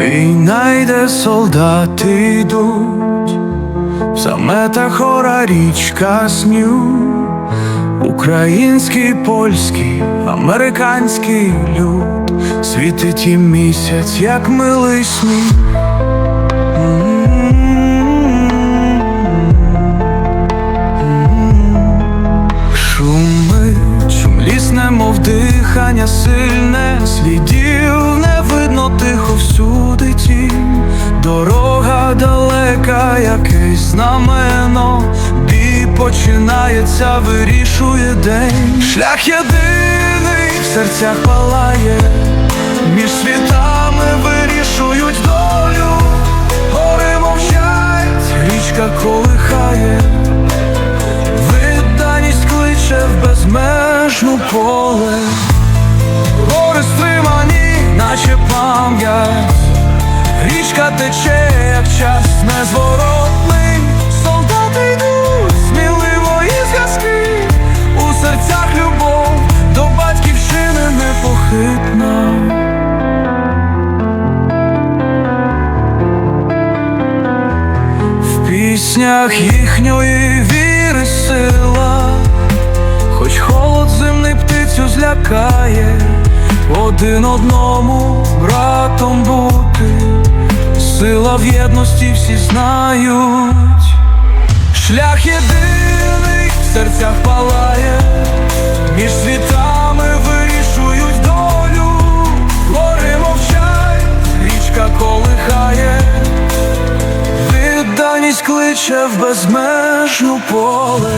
Війна йде, солдати йдуть, в заметах гора річка сню, український, польський, американський люд, світить їм місяць, як милий сміх. Шумить, шум ліс, немов дихання сильне, слідів дорога далека, якесь знамено, бій починається, вирішує день. Шлях єдиний в серцях палає, між світами вирішують долю, гори мовчать, річка колихає. Відданість кличе в безмежну поле, гори стримані, наче пам'ять, річка тече, як час незворотний, солдати йдуть, сміливо і зв'язки, у серцях любов до батьківщини непохитна. В піснях їхньої віри сила, хоч холод зимний птицю злякає, один одному братом бути, сила в єдності всі знають, шлях єдиний в серцях палає, між світами вирішують долю, гори мовчать, річка колихає. Відданість кличе в безмежну поле